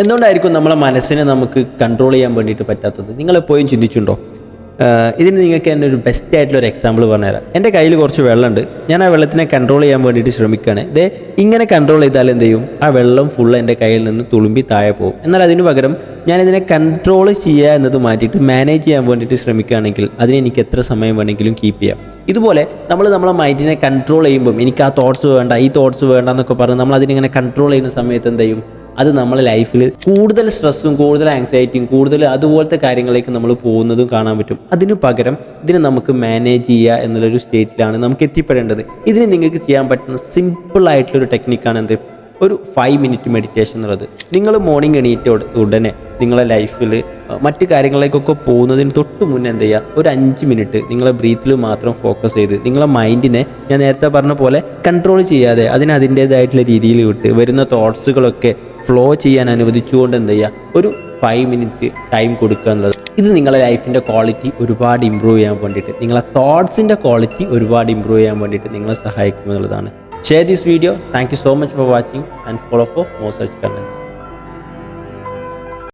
എന്തുകൊണ്ടായിരിക്കും നമ്മളെ മനസ്സിനെ നമുക്ക് കൺട്രോൾ ചെയ്യാൻ വേണ്ടിയിട്ട് പറ്റാത്തത്? നിങ്ങൾ എപ്പോഴും ചിന്തിച്ചിട്ടുണ്ടോ? ഇതിന് നിങ്ങൾക്ക് എന്റെ ഒരു ബെസ്റ്റ് ആയിട്ടുള്ള ഒരു എക്സാമ്പിൾ പറഞ്ഞുതരാം. എന്റെ കയ്യിൽ കുറച്ച് വെള്ളമുണ്ട്. ഞാൻ ആ വെള്ളത്തിനെ കൺട്രോൾ ചെയ്യാൻ വേണ്ടിയിട്ട് ശ്രമിക്കുകയാണ്. ഇതേ ഇങ്ങനെ കൺട്രോൾ ചെയ്താൽ എന്ത് ചെയ്യും? ആ വെള്ളം ഫുൾ എന്റെ കയ്യിൽ നിന്ന് തുളുമ്പി താഴെ പോകും. എന്നാൽ അതിന് പകരം ഇതിനെ കൺട്രോൾ ചെയ്യുക എന്നത് മാറ്റിയിട്ട് മാനേജ് ചെയ്യാൻ വേണ്ടിയിട്ട് ശ്രമിക്കുകയാണെങ്കിൽ അതിന് എനിക്ക് എത്ര സമയം വേണമെങ്കിലും കീപ്പ് ചെയ്യാം. ഇതുപോലെ നമ്മൾ നമ്മളെ മൈൻഡിനെ കൺട്രോൾ ചെയ്യുമ്പം എനിക്ക് ആ തോട്ട്സ് വേണ്ട ഈ തോട്ട്സ് വേണ്ട എന്നൊക്കെ പറഞ്ഞ് നമ്മൾ അതിനിങ്ങനെ കൺട്രോൾ ചെയ്യുന്ന സമയത്ത് എന്ത് ചെയ്യും? അത് നമ്മളെ ലൈഫിൽ കൂടുതൽ സ്ട്രെസ്സും കൂടുതൽ ആങ്സൈറ്റിയും കൂടുതൽ അതുപോലത്തെ കാര്യങ്ങളിലേക്ക് നമ്മൾ പോകുന്നതും കാണാൻ പറ്റും. അതിനു പകരം ഇതിനെ നമുക്ക് മാനേജ് ചെയ്യുക എന്നുള്ളൊരു സ്റ്റേറ്റിലാണ് നമുക്ക് എത്തിപ്പെടേണ്ടത്. ഇതിന് നിങ്ങൾക്ക് ചെയ്യാൻ പറ്റുന്ന സിമ്പിൾ ആയിട്ടുള്ളൊരു ടെക്നിക്കാണ് എന്ത്? ഒരു ഫൈവ് മിനിറ്റ് മെഡിറ്റേഷൻ എന്നുള്ളത്. നിങ്ങൾ മോർണിംഗ് എണീറ്റ ഉടനെ നിങ്ങളെ ലൈഫിൽ മറ്റു കാര്യങ്ങളിലേക്കൊക്കെ പോകുന്നതിന് തൊട്ട് മുന്നേ എന്ത് ചെയ്യുക? ഒരു അഞ്ച് മിനിറ്റ് നിങ്ങളെ ബ്രീത്തിൽ മാത്രം ഫോക്കസ് ചെയ്ത് നിങ്ങളെ മൈൻഡിനെ ഞാൻ നേരത്തെ പറഞ്ഞ പോലെ കൺട്രോൾ ചെയ്യാതെ അതിന് അതിന്റേതായിട്ടുള്ള രീതിയിൽ വിട്ട് വരുന്ന തോട്ട്സുകളൊക്കെ ഫ്ലോ ചെയ്യാൻ അനുവദിച്ചുകൊണ്ട് എന്ത് ചെയ്യുക ഒരു ഫൈവ് മിനിറ്റ് ടൈം കൊടുക്കുക എന്നുള്ളത്. ഇത് നിങ്ങളുടെ ലൈഫിന്റെ ക്വാളിറ്റി ഒരുപാട് ഇമ്പ്രൂവ് ചെയ്യാൻ വേണ്ടിയിട്ട് നിങ്ങളെ തോട്ട്സിന്റെ ക്വാളിറ്റി ഒരുപാട് ഇമ്പ്രൂവ് ചെയ്യാൻ വേണ്ടിയിട്ട് നിങ്ങളെ സഹായിക്കും എന്നുള്ളതാണ്. Share this video thank you so much for watching and follow for more such contents